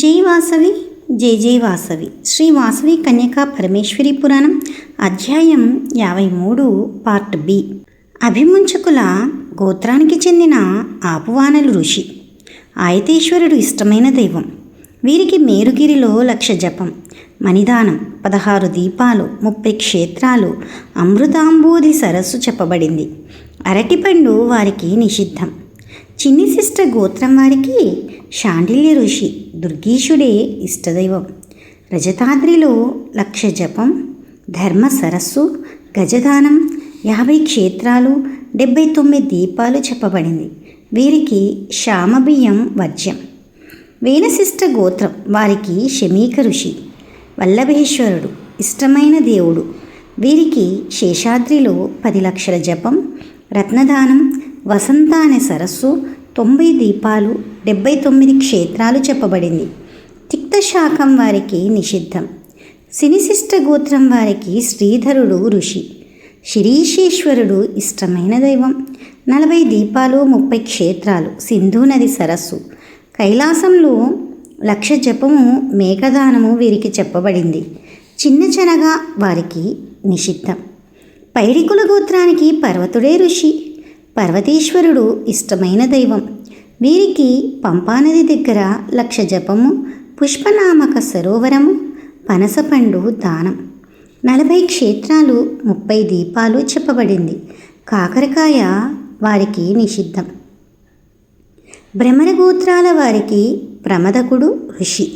జై వాసవి జై జై వాసవి. శ్రీ వాసవి కన్యకా పరమేశ్వరి పురాణం అధ్యాయం యాభై మూడు పార్ట్ బి. అభిముంచకుల గోత్రానికి చెందిన ఆపువానలు ఋషి. ఆయతేశ్వరుడు ఇష్టమైన దైవం. వీరికి మేరుగిరిలో లక్ష జపం మణిదానం పదహారు దీపాలు ముప్పై క్షేత్రాలు అమృతాంబూది సరస్సు చెప్పబడింది. అరటిపండు వారికి నిషిద్ధం. చిన్ని సిస్టర్ గోత్రం వారికి శాండిల్య ఋషి దుర్గీషుడే ఇష్టదైవం. రజతాద్రిలో లక్ష జపం ధర్మ సరస్సు గజదానం యాభై క్షేత్రాలు డెబ్బై తొమ్మిది దీపాలు చెప్పబడింది. వీరికి శ్యామబియ్యం వర్జ్యం. వేణశిష్ట గోత్రం వారికి శమీక ఋషి వల్లభేశ్వరుడు ఇష్టమైన దేవుడు. వీరికి శేషాద్రిలో పది లక్షల జపం రత్నదానం వసంత అనే సరస్సు తొంభై దీపాలు డెబ్బై తొమ్మిది క్షేత్రాలు చెప్పబడింది. తిక్తశాఖం వారికి నిషిద్ధం. సినిశిష్ట గోత్రం వారికి శ్రీధరుడు ఋషి. శిరీషేశ్వరుడు ఇష్టమైన దైవం. నలభై దీపాలు ముప్పై క్షేత్రాలు. సింధు నది సరస్సు. కైలాసంలో లక్ష జపము మేఘదానము వీరికి చెప్పబడింది. చిన్న చెనగా వారికి నిషిద్ధం. పైడికుల గోత్రానికి పర్వతుడే ఋషి. పర్వతీశ్వరుడు ఇష్టమైన దైవం. వీరికి పంపానది దగ్గర లక్ష జపము పుష్పనామక సరోవరము పనసపండు దానం. నలభై క్షేత్రాలు ముప్పై దీపాలు చెప్పబడింది. కాకరకాయ వారికి నిషిద్ధం. భ్రమరగోత్రాల వారికి ప్రమదకుడు ఋషి.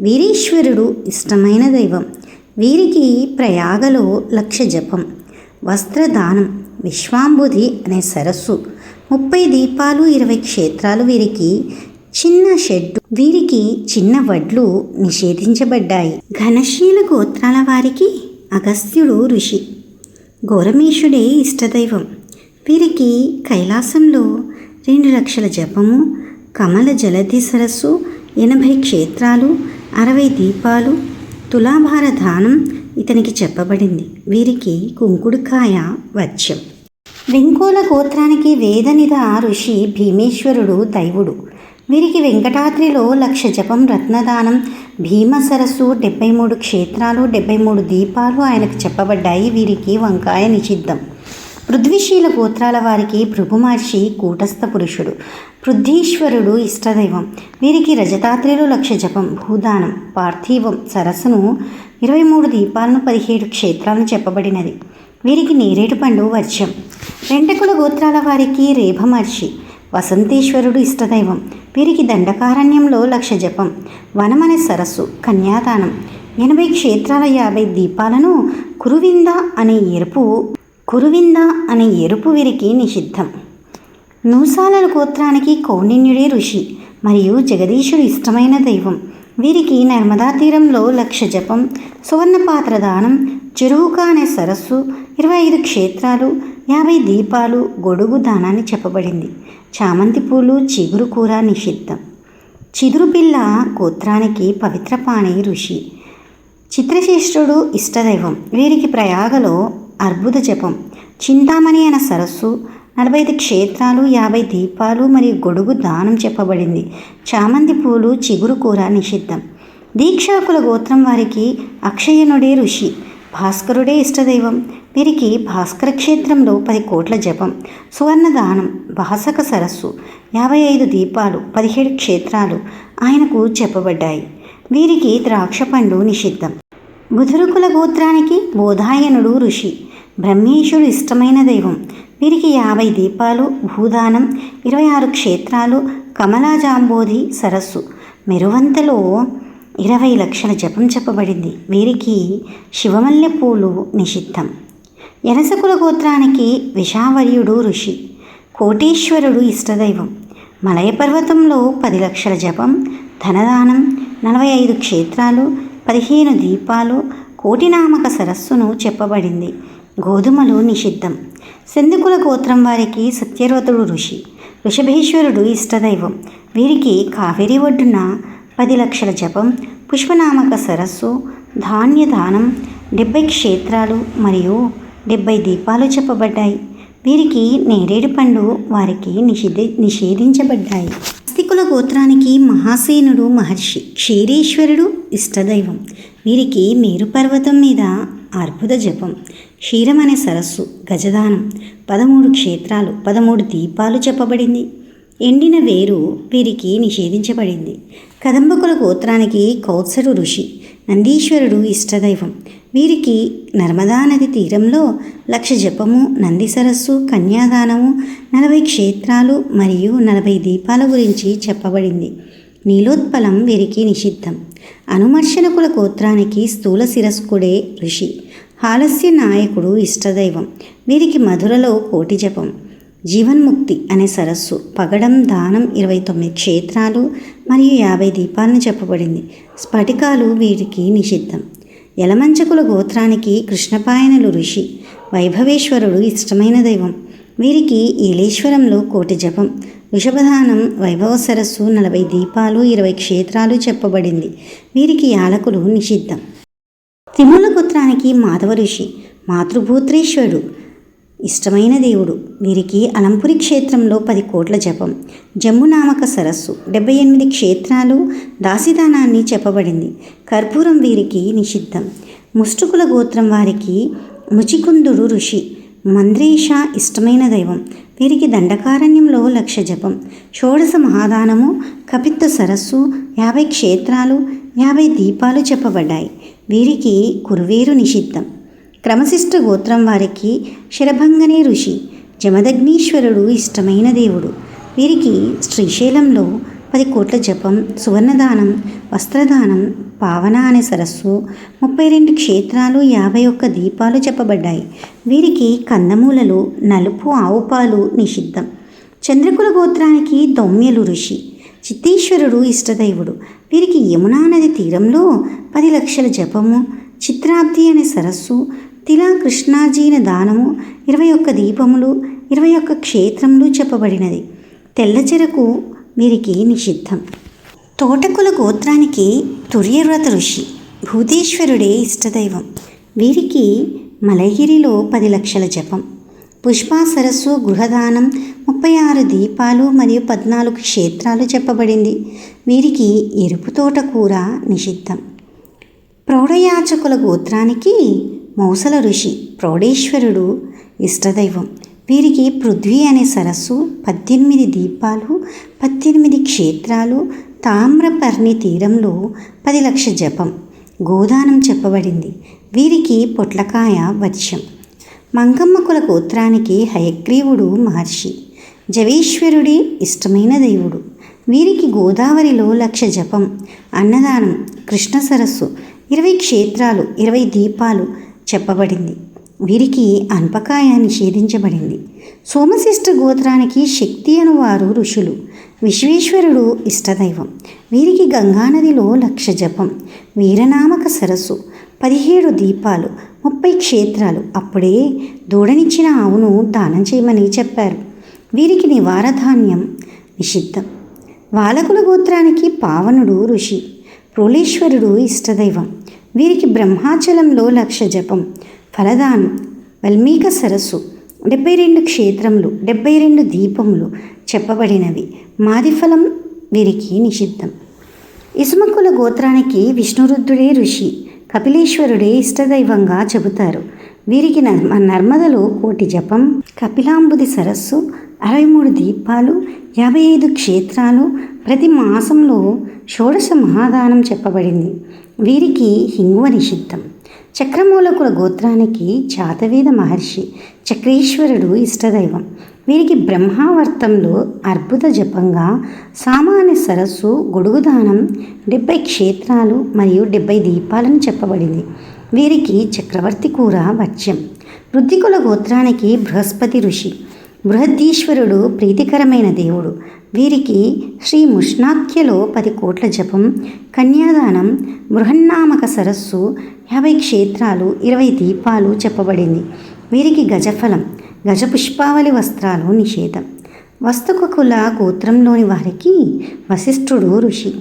వీరీశ్వరుడు ఇష్టమైన దైవం. వీరికి ప్రయాగలో లక్ష జపం వస్త్రదానం విశ్వాంబుధి అనే సరస్సు. ముప్పై దీపాలు ఇరవై క్షేత్రాలు వీరికి చిన్న షెడ్డు. వీరికి చిన్న వడ్లు నిషేధించబడ్డాయి. ఘనశీల గోత్రాల వారికి అగస్త్యుడు ఋషి. గౌరమేశుడే ఇష్టదైవం. వీరికి కైలాసంలో రెండు లక్షల జపము కమల జలధి సరస్సు ఎనభై క్షేత్రాలు అరవై దీపాలు తులాభార దానం ఇతనికి చెప్పబడింది. వీరికి కుంకుడుకాయ వచ్చం వెంకోల గోత్రానికి వేదనిధ ఋషి భీమేశ్వరుడు దైవుడు. వీరికి వెంకటాద్రిలో లక్ష జపం రత్నదానం భీమ సరస్సు డెబ్బై మూడు క్షేత్రాలు డెబ్బై మూడు దీపాలు ఆయనకు చెప్పబడ్డాయి. వీరికి వంకాయ నిషిద్ధం. పృథ్వీశీల గోత్రాల వారికి భృగుమహర్షి కూటస్థ పురుషుడు. పృథ్వీశ్వరుడు ఇష్టదైవం. వీరికి రజతాత్రిలు లక్ష జపం భూదానం పార్థివం సరస్సును ఇరవై మూడు దీపాలను పదిహేడు క్షేత్రాలను చెప్పబడినది. వీరికి నేరేడు పండు వర్షం రెండకుల గోత్రాల వారికి రేభమహర్షి వసంతేశ్వరుడు ఇష్టదైవం. వీరికి దండకారణ్యంలో లక్ష జపం వనమనే సరస్సు కన్యాదానం. ఎనభై క్షేత్రాల యాభై దీపాలను కురువింద అనే ఎరుపు కురువింద అనే ఎరుపు వీరికి నిషిద్ధం. నూసాలల గోత్రానికి కౌండిన్యుడే ఋషి మరియు జగదీశుడు ఇష్టమైన దైవం. వీరికి నర్మదా తీరంలో లక్ష జపం సువర్ణపాత్ర దానం చెరువుక అనే సరస్సు ఇరవై ఐదు క్షేత్రాలు యాభై దీపాలు గొడుగు దానాన్ని చెప్పబడింది. చామంతి పూలు చిగురు కూర నిషిద్ధం. చిదురుపిల్ల గోత్రానికి పవిత్రపాణి ఋషి. చిత్రశేష్ఠుడు ఇష్టదైవం. వీరికి ప్రయాగలో అర్బుద జపం చింతామణి అనే సరస్సు నలభై ఐదు క్షేత్రాలు యాభై దీపాలు మరియు గొడుగు దానం చెప్పబడింది. చామంతి పూలు చిగురు కూర నిషిద్ధం. దీక్షాకుల గోత్రం వారికి అక్షయనుడే ఋషి భాస్కరుడే ఇష్టదైవం. వీరికి భాస్కర క్షేత్రంలో పది కోట్ల జపం సువర్ణదానం భాసక సరస్సు యాభై ఐదు దీపాలు పదిహేడు క్షేత్రాలు ఆయనకు చెప్పబడ్డాయి. వీరికి ద్రాక్ష పండు నిషిద్ధం. బుధురుకుల గోత్రానికి బోధాయనుడు ఋషి బ్రహ్మేశుడు ఇష్టమైన దైవం. వీరికి యాభై దీపాలు భూదానం ఇరవై ఆరు క్షేత్రాలు కమలాజాంబోధి సరస్సు. మెరువంతలో ఇరవై లక్షల జపం చెప్పబడింది. వీరికి శివమల్లె పూలు నిషిద్ధం. ఎనసకుల గోత్రానికి విషావర్యుడు ఋషి. కోటేశ్వరుడు ఇష్టదైవం. మలయ పర్వతంలో పది లక్షల జపం ధనదానం నలభై ఐదు క్షేత్రాలు పదిహేను దీపాలు కోటినామక సరస్సును చెప్పబడింది. గోధుమలు నిషిద్ధం. సెందుకుల గోత్రం వారికి సత్యవ్రతుడు ఋషి. వృషభేశ్వరుడు ఇష్టదైవం. వీరికి కావేరి ఒడ్డున పది లక్షల జపం పుష్పనామక సరస్సు ధాన్యదానం డెబ్బై క్షేత్రాలు మరియు డెబ్బై దీపాలు చెప్పబడ్డాయి. వీరికి నేరేడు పండు వారికి నిషేధి నిషేధించబడ్డాయి. శక్తికుల గోత్రానికి మహాసేనుడు మహర్షి క్షీరేశ్వరుడు ఇష్టదైవం. వీరికి మేరు పర్వతం మీద అర్బుద జపం క్షీరం అనే సరస్సు గజదానం పదమూడు క్షేత్రాలు పదమూడు దీపాలు చెప్పబడింది. ఎండిన వేరు వీరికి నిషేధించబడింది. కదంబకుల గోత్రానికి కౌత్సరు ఋషి నందీశ్వరుడు ఇష్టదైవం. వీరికి నర్మదా నది తీరంలో లక్ష జపము నంది సరస్సు కన్యాదానము నలభై క్షేత్రాలు మరియు నలభై దీపాల గురించి చెప్పబడింది. నీలోత్పలం వీరికి నిషిద్ధం. అనుమర్శనకుల గోత్రానికి స్థూల శిరస్కుడే ఋషి. హాలస్య నాయకుడు ఇష్టదైవం. వీరికి మధురలో కోటి జపం. జీవన్ముక్తి అనే సరస్సు పగడం దానం ఇరవై తొమ్మిది క్షేత్రాలు మరియు యాభై దీపాలను చెప్పబడింది స్ఫటికాలు వీరికి నిషిద్ధం. యలమంచకుల గోత్రానికి కృష్ణపాయనులు ఋషి. వైభవేశ్వరుడు ఇష్టమైన దైవం. వీరికి ఈలేశ్వరంలో కోటి జపం. వృషభధానం వైభవ సరస్సు నలభై దీపాలు ఇరవై క్షేత్రాలు చెప్పబడింది. వీరికి యాలకులు నిషిద్ధం. తిముల గోత్రానికి మాధవ ఋషి మాతృభూత్రేశ్వరుడు ఇష్టమైన దేవుడు. వీరికి అలంపురి క్షేత్రంలో పది కోట్ల జపం. జమ్మునామక సరస్సు డెబ్బై ఎనిమిది క్షేత్రాలు దాసిదానాన్ని చెప్పబడింది. కర్పూరం వీరికి నిషిద్ధం. ముష్టుకుల గోత్రం వారికి ముచికుందుడు ఋషి మంద్రేష ఇష్టమైన దైవం. వీరికి దండకారణ్యంలో లక్ష జపం షోడశ మహాదానము కపిత్త సరస్సు యాభై క్షేత్రాలు యాభై దీపాలు చెప్పబడ్డాయి. వీరికి కురువేరు నిషిద్ధం. క్రమశిష్ట గోత్రం వారికి శరభంగనే ఋషి జమదగ్నీశ్వరుడు ఇష్టమైన దేవుడు. వీరికి శ్రీశైలంలో పది కోట్ల జపం సువర్ణదానం వస్త్రదానం పావన అనే సరస్సు ముప్పై రెండు క్షేత్రాలు యాభై ఒక్క దీపాలు చెప్పబడ్డాయి వీరికి కందమూలలు నలుపు ఆవుపాలు నిషిద్ధం. చంద్రకుల గోత్రానికి దౌమ్యలు ఋషి. చిత్తీశ్వరుడు ఇష్టదైవుడు. వీరికి యమునా నది తీరంలో పది లక్షల జపము చిత్రాబ్ది అనే సరస్సు తిలా కృష్ణాజీన దానము ఇరవై ఒక్క దీపములు ఇరవై ఒక్క క్షేత్రములు చెప్పబడినది తెల్లచెరకు వీరికి నిషిద్ధం. తోటకుల గోత్రానికి తుర్యవ్రత ఋషి భూతేశ్వరుడే ఇష్టదైవం. వీరికి మలగిరిలో పది లక్షల జపం. పుష్పా సరస్సు గృహదానం ముప్పై ఆరు దీపాలు మరియు పద్నాలుగు క్షేత్రాలు చెప్పబడింది వీరికి ఎరుపు తోటకూర నిషిద్ధం. ప్రౌఢయాచకుల గోత్రానికి మౌసల ఋషి ప్రౌఢేశ్వరుడు ఇష్టదైవం. వీరికి పృథ్వీ అనే సరస్సు పద్దెనిమిది దీపాలు పద్దెనిమిది క్షేత్రాలు తామ్రపర్ణి తీరంలో పది లక్ష జపం గోదానం చెప్పబడింది. వీరికి పొట్లకాయ వర్షం మంగమ్మకుల గోత్రానికి హయగ్రీవుడు మహర్షి. జవేశ్వరుడి ఇష్టమైన దేవుడు. వీరికి గోదావరిలో లక్ష జపం అన్నదానం కృష్ణ సరస్సు ఇరవై క్షేత్రాలు ఇరవై దీపాలు చెప్పబడింది. వీరికి అల్పకాయ నిషేధించబడింది. సోమశిష్ట గోత్రానికి శక్తి అనువారు ఋషులు. విశ్వేశ్వరుడు ఇష్టదైవం. వీరికి గంగానదిలో లక్ష జపం. వీరనామక సరస్సు. పదిహేడు దీపాలు. ముప్పై క్షేత్రాలు. అప్పుడే దూడనిచ్చిన ఆవును దానం చేయమని చెప్పారు. వీరికి నివారధాన్యం నిషిద్ధం. వాలకుల గోత్రానికి పావనుడు ఋషి. ప్రోలేశ్వరుడు ఇష్టదైవం. వీరికి బ్రహ్మాచలంలో లక్ష జపం. ఫలదానం వల్మీక సరస్సు డెబ్బై రెండు క్షేత్రములు డెబ్బై రెండు దీపములు చెప్పబడినవి. మాదిఫలం వీరికి నిషిద్ధం. ఇసుమకుల గోత్రానికి విష్ణురుద్రుడే ఋషి కపిలేశ్వరుడే ఇష్టదైవంగా చెబుతారు. వీరికి నర్మ నర్మదలో కోటి జపం కపిలాంబుది సరస్సు అరవై మూడు దీపాలు యాభై ఐదు క్షేత్రాలు ప్రతి మాసంలో షోడశ మహాదానం చెప్పబడింది. వీరికి హింగువ నిషిద్ధం. చక్రమూలకుల గోత్రానికి జాతవేద మహర్షి చక్రేశ్వరుడు ఇష్టదైవం. వీరికి బ్రహ్మావర్తంలో అద్భుత జపంగా సామాన్య సరస్సు గొడుగుదానం డెబ్బై క్షేత్రాలు మరియు డెబ్బై దీపాలను చెప్పబడింది. వీరికి చక్రవర్తి కూర వచ్చ్యం వృద్ధికుల గోత్రానికి బృహస్పతి ఋషి. బృహద్దీశ్వరుడు ప్రీతికరమైన దేవుడు. వీరికి శ్రీ ముష్ణాఖ్యలో పది కోట్ల జపం కన్యాదానం బృహన్నామక సరస్సు యాభై క్షేత్రాలు ఇరవై దీపాలు చెప్పబడింది. వీరికి గజఫలం గజపుష్పావళి వస్త్రాలు నిషేధం. వస్తుకుల గోత్రంలోని వారికి వశిష్ఠుడు ఋషి.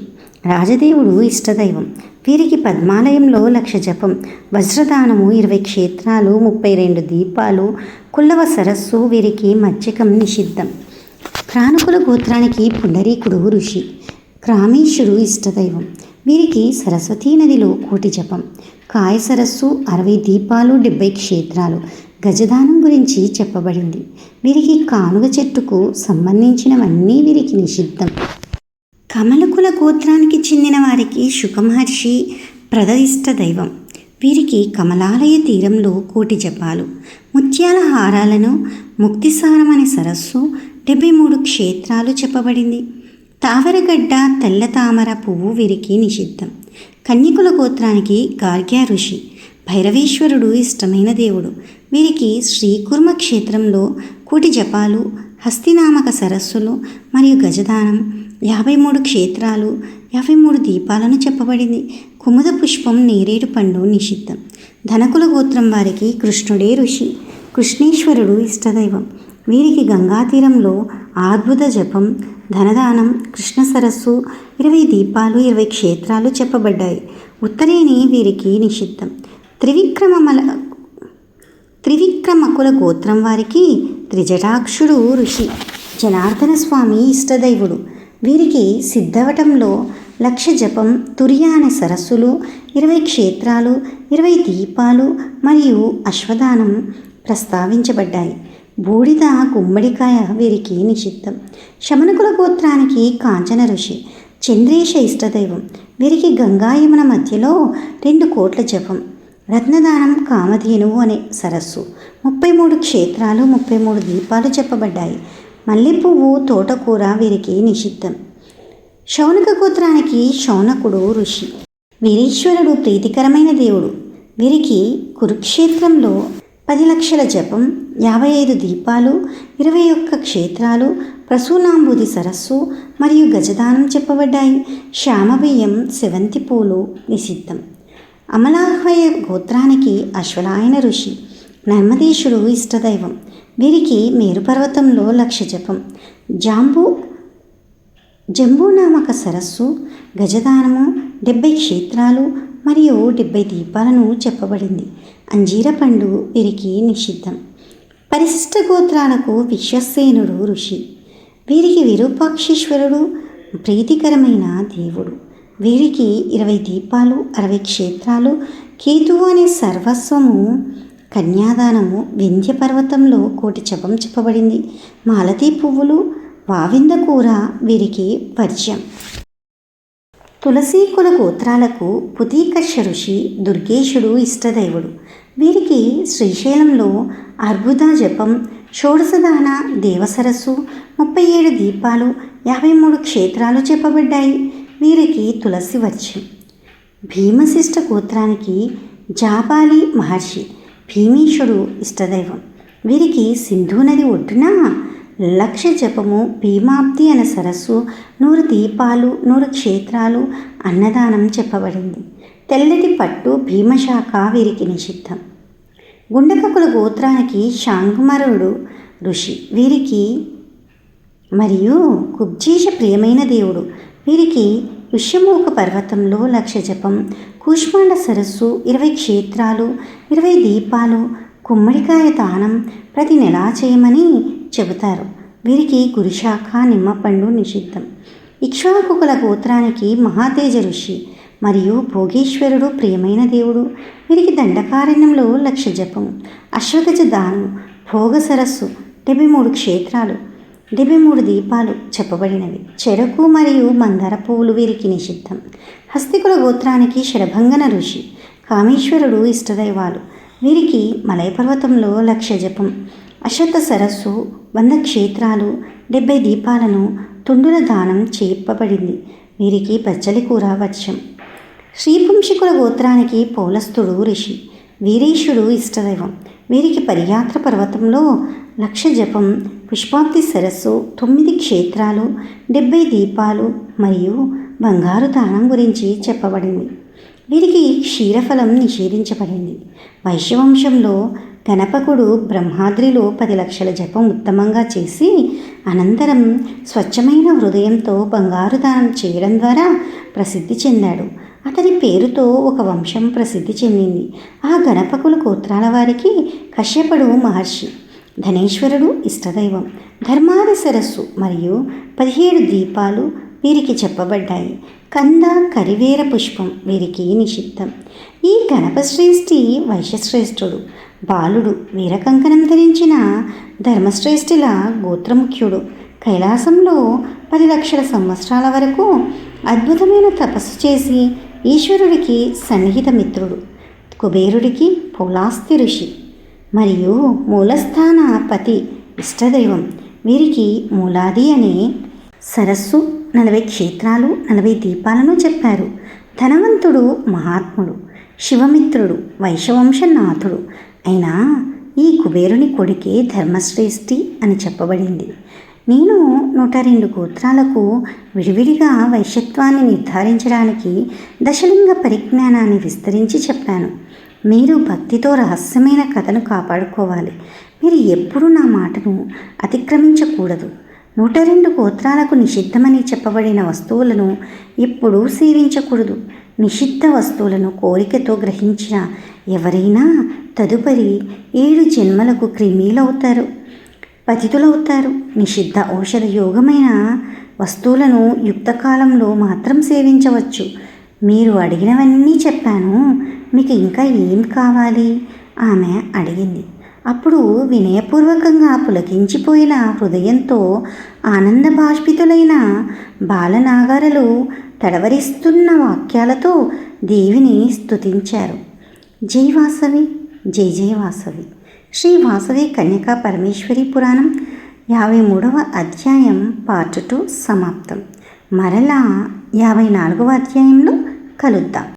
రాజదేవుడు ఇష్టదైవం. వీరికి పద్మాలయంలో లక్ష జపం వజ్రదానము ఇరవై క్షేత్రాలు ముప్పై రెండు దీపాలు కుల్లవ సరస్సు వీరికి మజ్జికం నిషిద్ధం. ప్రాణుకుల గోత్రానికి పుండరీకుడు ఋషి. క్రామేశుడు ఇష్టదైవం. వీరికి సరస్వతీ నదిలో కోటి జపం కాయ సరస్సు అరవై దీపాలు డెబ్బై క్షేత్రాలు గజదానం గురించి చెప్పబడింది. వీరికి కానుగ చెట్టుకు సంబంధించినవన్నీ వీరికి నిషిద్ధం. కమలకుల గోత్రానికి చెందిన వారికి శుకమహర్షి ప్రదయిష్ట దైవం. వీరికి కమలాలయ తీరంలో కోటి జపాలు. ముత్యాల హారాలను ముక్తిసారం అనే సరస్సు డెబ్బై మూడు క్షేత్రాలు చెప్పబడింది. తావరగడ్డ తెల్ల తామర పువ్వు వీరికి నిషిద్ధం. కన్యకుల గోత్రానికి గార్గ్య ఋషి. భైరవేశ్వరుడు ఇష్టమైన దేవుడు. వీరికి శ్రీకుర్మ క్షేత్రంలో కోటి జపాలు హస్తినామక సరస్సులు మరియు గజదానం యాభై మూడు క్షేత్రాలు యాభై మూడు దీపాలను చెప్పబడింది. కుముద పుష్పం నేరేడు పండు నిషిద్ధం. ధనకుల గోత్రం వారికి కృష్ణుడే ఋషి. కృష్ణేశ్వరుడు ఇష్టదైవం. వీరికి గంగా తీరంలో అద్భుత జపం ధనదానం కృష్ణ సరస్సు ఇరవై దీపాలు ఇరవై క్షేత్రాలు చెప్పబడ్డాయి. ఉత్తరేణి వీరికి నిషిద్ధం. త్రివిక్రమమల త్రివిక్రమకుల గోత్రం వారికి త్రిజటాక్షుడు ఋషి. జనార్దన స్వామి ఇష్టదైవుడు. వీరికి సిద్ధవటంలో లక్ష జపం తుర్యాన అనే సరస్సులు ఇరవై క్షేత్రాలు ఇరవై దీపాలు మరియు అశ్వదానం ప్రస్తావించబడ్డాయి. బూడిద గుమ్మడికాయ వీరికి నిషిద్ధం. శమనకుల గోత్రానికి కాంచన ఋషి. చంద్రేశ ఇష్టదైవం. వీరికి గంగాయమున మధ్యలో రెండు కోట్ల జపం. రత్నదానం కామధేనువు అనే సరస్సు. ముప్పై మూడు క్షేత్రాలు ముప్పై మూడు దీపాలు చెప్పబడ్డాయి మల్లెపువ్వు తోటకూర వీరికి నిషిద్ధం. శౌనక గోత్రానికి శౌనకుడు ఋషి. వీరీశ్వరుడు ప్రీతికరమైన దేవుడు. వీరికి కురుక్షేత్రంలో పది లక్షల జపం యాభై ఐదు దీపాలు ఇరవై ఒక్క క్షేత్రాలు ప్రసూనాంబుది సరస్సు మరియు గజదానం చెప్పబడ్డాయి. శ్యామబియ్యం సెవంతి పూలు నిషిద్ధం. అమలాహ్వయ గోత్రానికి అశ్వలాయన ఋషి. నర్మదేశుడు ఇష్టదైవం. వీరికి మేరుపర్వతంలో లక్ష జపం. జాంబు జంబూనామక సరస్సు గజదానము డెబ్బై క్షేత్రాలు మరియు డెబ్బై దీపాలను చెప్పబడింది. అంజీర పండు వీరికి నిషిద్ధం. పరిశిష్ట గోత్రాలకు విశ్వసేనుడు ఋషి. వీరికి విరూపాక్షేశ్వరుడు ప్రీతికరమైన దేవుడు. వీరికి ఇరవై దీపాలు అరవై క్షేత్రాలు కేతువు అనే సర్వస్వము కన్యాదానము వింధ్య పర్వతంలో కోటి జపం చెప్పబడింది. మాలతీ పువ్వులు వావింద కూర వీరికి పరిచయం. తులసీ కుల గోత్రాలకు పుతీకర్ష ఋషి దుర్గేశుడు ఇష్టదైవుడు. వీరికి శ్రీశైలంలో అర్బుద జపం షోడశదాన దేవసరస్సు ముప్పై ఏడు దీపాలు యాభై మూడు క్షేత్రాలు చెప్పబడ్డాయి. వీరికి తులసి వర్షం భీమశిష్ట గోత్రానికి జాబాలి మహర్షి భీమేశుడు ఇష్టదైవం. వీరికి సింధు నది ఒడ్డున లక్ష జపము భీమాబ్ది అనే సరస్సు నూరు దీపాలు నూరు క్షేత్రాలు అన్నదానం చెప్పబడింది. తెల్లటి పట్టు భీమశాఖ వీరికి నిషిద్ధం. గుండకకుల గోత్రానికి శాంగుమరుడు ఋషి. వీరికి మరియు కుబ్జీష ప్రియమైన దేవుడు. వీరికి ఋష్యమూక పర్వతంలో లక్ష జపం కూష్మాండ సరస్సు ఇరవై క్షేత్రాలు ఇరవై దీపాలు గుమ్మడికాయ దానం ప్రతి నెలా చేయమని చెబుతారు. వీరికి గురుశాఖ నిమ్మపండు నిషిద్ధం. ఇక్ష్వాకుకుల గోత్రానికి మహాతేజ ఋషి మరియు భోగేశ్వరుడు ప్రియమైన దేవుడు. వీరికి దండకారణ్యంలో లక్ష జపం అశ్వగజ దానం భోగ సరస్సు డెబ్బై మూడు క్షేత్రాలు. డెబ్బై మూడు దీపాలు చెప్పబడినవి. చెరకు మరియు మందార పువ్వులు వీరికి నిషిద్ధం. హస్తికుల గోత్రానికి షడభంగన ఋషి కామేశ్వరుడు ఇష్టదైవాలు. వీరికి మలయపర్వతంలో లక్ష జపం. అశ్వత్థ సరస్సు వంద క్షేత్రాలు డెబ్బై దీపాలను తుండుల దానం చేపబడింది వీరికి పచ్చలి కూర వచ్చం శ్రీపుంశికుల గోత్రానికి పౌలస్థుడు ఋషి వీరేశుడు ఇష్టదైవం. వీరికి పరియాత్ర పర్వతంలో లక్ష జపం పుష్పాప్తి సరస్సు తొమ్మిది క్షేత్రాలు డెబ్బై దీపాలు మరియు బంగారు దానం గురించి చెప్పబడింది. వీరికి క్షీరఫలం నిషేధించబడింది. వైశ్యవంశంలో గణపకుడు బ్రహ్మాద్రిలో పది లక్షల జపం ఉత్తమంగా చేసి అనంతరం స్వచ్ఛమైన హృదయంతో బంగారు దానం చేయడం ద్వారా ప్రసిద్ధి చెందాడు. అతని పేరుతో ఒక వంశం ప్రసిద్ధి చెందింది. ఆ గణపకుల గోత్రాల వారికి కశ్యపుడు మహర్షి. ధనేశ్వరుడు ఇష్టదైవం. ధర్మాది సరస్సు మరియు పదిహేడు దీపాలు వీరికి చెప్పబడ్డాయి. కంద కరివేర పుష్పం వీరికి నిషిద్ధం. ఈ గణపశ్రేష్ఠి వైశ్యశ్రేష్ఠుడు బాలుడు వీరకంకణం ధరించిన ధర్మశ్రేష్ఠుల గోత్రముఖ్యుడు. కైలాసంలో పది లక్షల సంవత్సరాల వరకు అద్భుతమైన తపస్సు చేసి ఈశ్వరుడికి సన్నిహిత మిత్రుడు. కుబేరుడికి పౌలాస్తి ఋషి. మరియు మూలస్థాన పతి ఇష్టదైవం. వీరికి మూలాది అనే సరస్సు నలభై క్షేత్రాలు నలభై దీపాలను చెప్పారు. ధనవంతుడు మహాత్ముడు శివమిత్రుడు వైశవంశనాథుడు అయినా ఈ కుబేరుని కొడుకే ధర్మశ్రేష్ఠి అని చెప్పబడింది. నేను నూట రెండు గోత్రాలకు విడివిడిగా వైశ్యత్వాన్ని నిర్ధారించడానికి దశలింగ పరిజ్ఞానాన్ని విస్తరించి చెప్పాను. మీరు భక్తితో రహస్యమైన కథను కాపాడుకోవాలి. మీరు ఎప్పుడూ నా మాటను అతిక్రమించకూడదు. నూట రెండు గోత్రాలకు నిషిద్ధమని చెప్పబడిన వస్తువులను ఎప్పుడూ సేవించకూడదు. నిషిద్ధ వస్తువులను కోరికతో గ్రహించిన ఎవరైనా తదుపరి ఏడు జన్మలకు క్రిమీలవుతారు. పతితులవుతారు. నిషిద్ధ ఔషధ యోగమైన వస్తువులను యుక్తకాలంలో మాత్రం సేవించవచ్చు. మీరు అడిగినవన్నీ చెప్పాను. మీకు ఇంకా ఏం కావాలి? ఆమె అడిగింది. అప్పుడు వినయపూర్వకంగా పులకించిపోయిన హృదయంతో ఆనంద బాష్పితులైన బాలనాగారలు తడవరిస్తున్న వాక్యాలతో దేవిని స్తుతించారు. జై వాసవి జై జై వాసవి. శ్రీ వాసవి కన్యకా పరమేశ్వరి పురాణం యాభై మూడవ అధ్యాయం పార్ట్ టూ సమాప్తం. మరలా యాభై నాలుగవ అధ్యాయంలో కలుద్దాం.